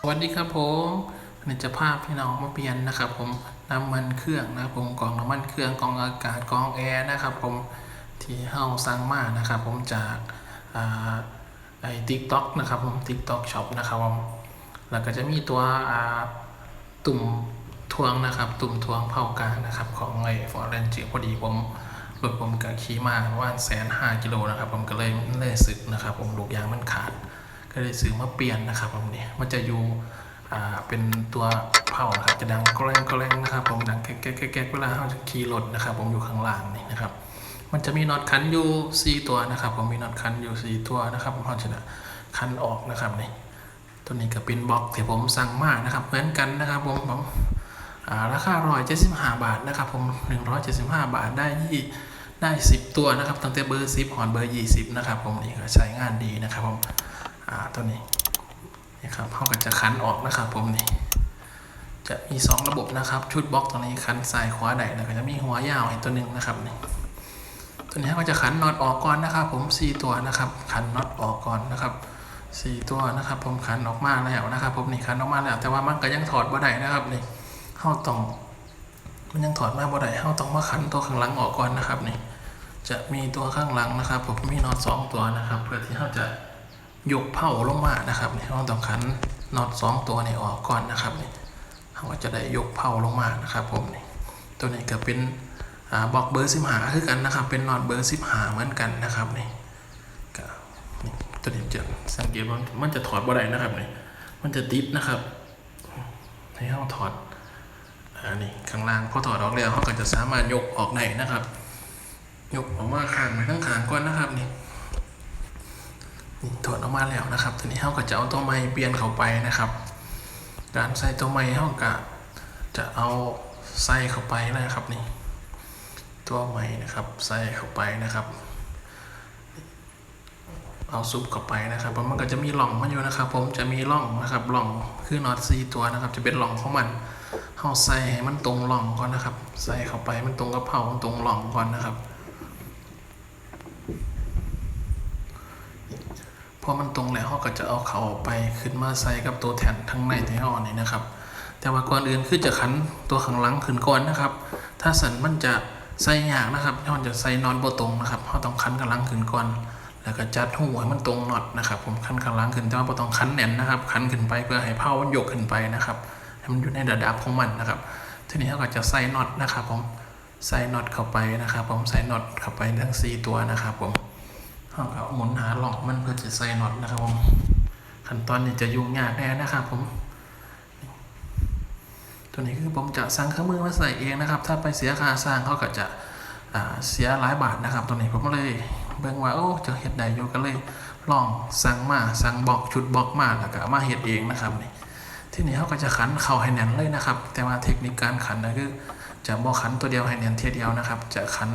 สวัสดีครับผมนี่จะพาพพี่น้องมาเปลี่ยนนะครับผมน้ำมันเครื่องนะครับผมกล่องน้ำมันเครื่องกล่องอากาศกล่องแอร์นะครับผมที่เฮาสั่งมานะครับผมจากไอ้ทิกต็อกนะครับผมทิกต็อกช็อปนะครับผมแล้วก็จะมีตัวตุ่มทวงนะครับตุ่มทวงเผากลางนะครับของไอ้ฟอร์เรนจิพอดีผมรถผมกับขี่มาประมาแสนห้ากิโลนะครับผมก็เลยเลยสึกนะครับผมลูกยางมันขาด ก็เลยซื้อมาเปลี่ยนนะครับผมเนี่ยมันจะอยู่อ่าเป็นตัวเผาครับจะดังกรงกรงนะครับผมดังแก๊กแก๊กแก๊กเวลาเราจะขี่รถนะครับ ผมอยู่ข้างล่างนี่นะครับ มันจะมีน็อตคันอยู่สี่ตัวนะครับ ผมมีน็อตคันอยู่สี่ตัวนะครับผมพอจะคันออกนะครับนี่ตัวนี้ก็เป็นบล็อกที่ผมสั่งมานะครับเหมือนกันนะครับผมผมอ่าราคาร้อยเจ็ดสิบห้าบาทนะครับผมหนึ่งร้อยเจ็ดสิบห้าบาทได้ที่ได้สิบตัวนะครับตั้งแต่เบอร์สิบหอนเบอร์ยี่สิบนะครับผมนี่ก็ใช้งานดีนะครับผม อ่าตัวนี้นี่ครับเขาก็จะคันออกนะครับผมนี่จะมี 2 ระบบนะครับ ชุดบล็อกตัวนี้คันซ้ายขวาใดแล้วก็จะมีหัวยาวอีกตัวหนึ่งนะครับนี่ตัวนี้ก็จะคันน็อตออกก่อนนะครับ ผม 4 ตัวนะครับคันน็อตออกก่อนนะครับ 4 ตัวนะครับ ผมคันออกมาแล้วนะครับ ผมนี่คันออกมาแล้ว แต่ว่ามันก็ยังถอดบ่ได้นะครับนี่เข้าต้องมันยังถอดมาบ่ได้เข้าต้องมาคันตัวข้างหลังออกก่อนนะครับนี่จะมีตัวข้างหลังนะครับ ผมมีน็อตสองตัวนะครับ เพื่อที่เขาจะ ยกเผาลงมานะครับนี่เราต้องขันน็อตสองตัวนี่ออกก่อนนะครับนี่เราก็จะได้ยกเผาลงมานะครับผมนี่ตัวนี้ก็เป็นบล็อกเบอร์สิบหาคือกันนะครับ เป็นน็อตเบอร์สิบหาเหมือนกันนะครับนี่ก็ตัวนี้จะสังเกตว่ามันจะถอดบ่ได้นะครับนี่มันจะติดนะครับให้เราถอดอันนี้ข้างล่างพอถอดออกแล้วเขาก็จะสามารถยกออกได้นะครับ ยกออกมาข้างไปทั้งขางก่อนนะครับนี่ ถอดออกมาแล้วนะครับทีนี้เขาก็จะเอาตัวไม้เปลี่ยนเข้าไปนะครับ การใส่ตัวไม้เขาก็จะเอาใส่เข้าไปนะครับนี่ตัวไม้นะครับใส่เข้าไปนะครับ เอาซุปเข้าไปนะครับเพราะมันก็จะมีหล่องมันอยู่นะครับ ผมจะมีหล่องนะครับหล่องคือน็อตซีตัวนะครับ จะเป็นหล่องของมันเขาใส่ให้มันตรงหล่องก่อนนะครับ ใส่เข้าไปมันตรงกระเพรามันตรงหล่องก่อนนะครับ อมันตรงแล้วเขาก็จะเอาเขาออกไปขึ้นมาใส่กับตัวแผ่นทั้งในที่ห่อนี่นะครับ แต่ว่าก่อนอื่นคือจะขันตัวข้างหลังขึ้นก่อนนะครับ ถ้าสันมันจะใส่ยากนะครับเขาจะใส่นอนโบตรงนะครับเขาต้องขันข้างหลังขึ้นก่อน แล้วก็จัดหูให้มันตรงน็อตนะครับผมขันข้างหลังขึ้นแต่ว่าบ่ต้องขันแน่นนะครับขันขึ้นไปเพื่อให้เผามันยกขึ้นไปนะครับให้มันอยู่ในระดับของมันนะครับ ทีนี้เขาก็จะใส่น็อตนะครับผมใส่น็อตเข้าไปนะครับ ผมใส่น็อตเข้าไปทั้งสี่ตัวนะครับผม เขาก็หมุนหาหลอกมันเพื่อจะใส่น็อตนะครับผมขั้นตอนนี้จะยุ่งยากแน่นะครับผม ตัวนี้คือผมจะสั่งเครื่องมือมาใส่เองนะครับ ถ้าไปเสียค่าสร้างเขาก็จะเสียหลายบาทนะครับ ตัวนี้ผมก็เลยเบิ่งว่าโอ้จะเฮ็ดได้อยู่ก็เลยลองสั่งมาสั่งบอกชุดบอกมาแล้วก็มาเฮ็ดเองนะครับนี่ที่นี่เขาก็จะขันเข่าให้แน่นเลยนะครับ แต่ว่าเทคนิคการขันนะคือจะบ่ขันตัวเดียวให้แน่นเทียเดียวนะครับ จะขัน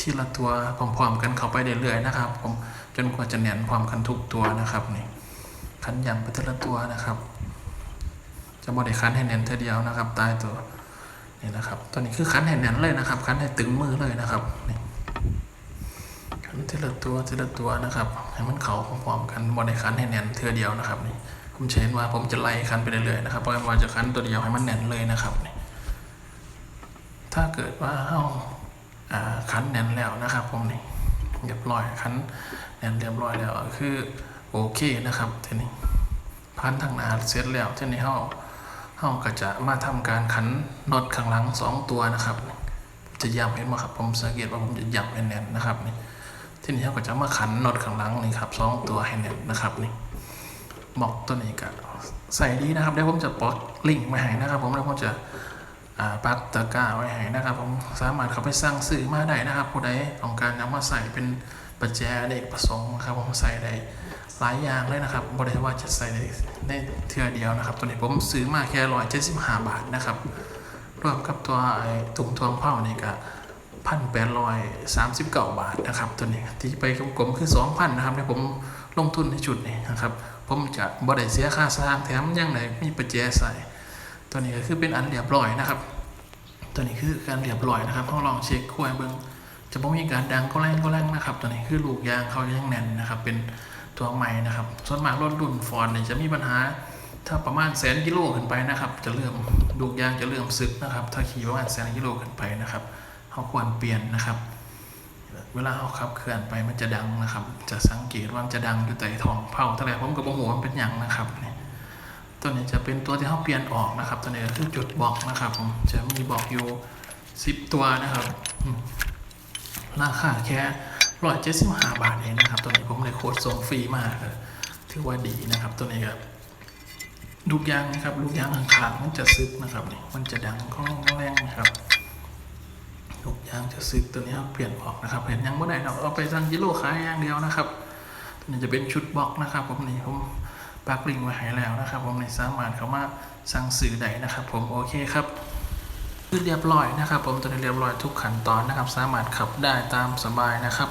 ทีละตัวพร้อมๆกันเข้าไปเรื่อยๆนะครับ ผมจนกว่าจะแน่นพร้อมกันทุกตัวนะครับนี่คันยำไปทีละตัวนะครับ จะบริคันให้แน่นเท่าเดียวนะครับใต้ตัวนี่นะครับตัวนี้คือคันให้แน่นเลยนะครับ คันให้ตึงมือเลยนะครับนี่คันทีละตัวทีละตัวนะครับ ให้มันเข้าพร้อมๆกันบริคันให้แน่นเท่าเดียวนะครับนี่ผมเชนว่าผมจะไล่คันไปเรื่อยๆนะครับเพราะว่าจะคันตัวเดียวให้มันแน่นเลยนะครับนี่ถ้าเกิดว่าเอ้าอ่า คันแน่นแล้วนะครับผมนี่เรียบร้อยคันแน่นเรียบร้อยแล้วคือโอเคนะครับทีนี้พันทางนาเสร็จแล้วทีนี้เฮาเฮาก็จะมาทำการขันน็อตข้างหลังสองตัวนะครับ จะย้ำเห็นไหมครับผมสังเกตว่าผมจะย้ำให้แน่นนะครับนี่ทีนี้เฮาก็จะมาขันน็อตข้างหลังนี่ครับสองตัวให้แน่นนะครับนี่บอกตัวนี้ก็ใส่ดีนะครับเดี๋ยวผมจะปลดลิงก์มาให้นะครับ ผมแล้วผมจะ ปักตะกร้าไว้ให้นะครับ ผมสามารถเข้าไปสร้างสื่อมาได้นะครับ ผู้ใดต้องการนำมาใส่เป็นปัจแจเด็กประสงค์นะครับผมใส่ได้หลายอย่างเลยนะครับบริว่าจะใส่ได้เทื่อเดียวนะครับ ตัวนี้ผมซื้อมาแค่ร้อยเจ็ดสิบห้าบาทนะครับรวมกับตัวไอ้ตุ่มทวงเผานี่ก็พันแปดร้อยสามสิบเก้าบาทนะครับ ตัวนี้ที่ไปกลมๆคือสองพันนะครับที่ผมลงทุนในจุดนี้นะครับ ผมจะบริเสียค่าสร้างแถมยังไงมีปัจแจใส่ ตัวนี้ก็คือเป็นอันเรียบร้อยนะครับ ตัวนี้คือการเรียบร้อยนะครับต้องลองเช็คขั้วเบิ้งจะไม่มีการดังก็แรงก็แรงนะครับ ตัวนี้คือลูกยางเขายังแน่นนะครับ เป็นตัวใหม่นะครับ ส่วนมากรถรุ่นฟอร์ดเนี่ยจะมีปัญหา ถ้าประมาณแสนกิโลขึ้นไปนะครับ จะเริ่มลูกยางจะเริ่มซึกนะครับ ถ้าขี่ประมาณแสนกิโลขึ้นไปนะครับเขาควรเปลี่ยนนะครับ เวลาเขาขับเคลื่อนไปมันจะดังนะครับ จะสังเกตว่ามันจะดังอยู่ใต้ท้องเผาแต่แรกผมกับโมโหมันเป็นหยังนะครับเนี่ย ตัวนี้จะเป็นตัวที่เขาเปลี่ยนออกนะครับ ตัวนี้คือจุดบอกนะครับผมจะมีบอกอยู่สิบตัวนะครับ ราคาแค่ร้อยเจ็ดสิบห้าบาทเองนะครับ ตัวนี้ผมเลยโคตรส่งฟรีมากเลยถือว่าดีนะครับตัวนี้ครับลูกยางนะครับลูกยางข้างๆมันจะซึกนะครับนี่มันจะดังข้องแรงนะครับลูกยางจะซึกตัวนี้เปลี่ยนออกนะครับเห็นยังไม่ได้เราเอาไปสั่งกิโลขายอย่างเดียวนะครับตัวนี้จะเป็นชุดบล็อกนะครับผมนี่ผม ปักลิงก์ไว้ให้แล้วนะครับผมในสามารถเข้ามาสั่งซื้อได้นะครับ ผมโอเคครับคือเรียบร้อยนะครับ ผมตัวนี้เรียบร้อยทุกขั้นตอนนะครับ สามารถขับได้ตามสบายนะครับ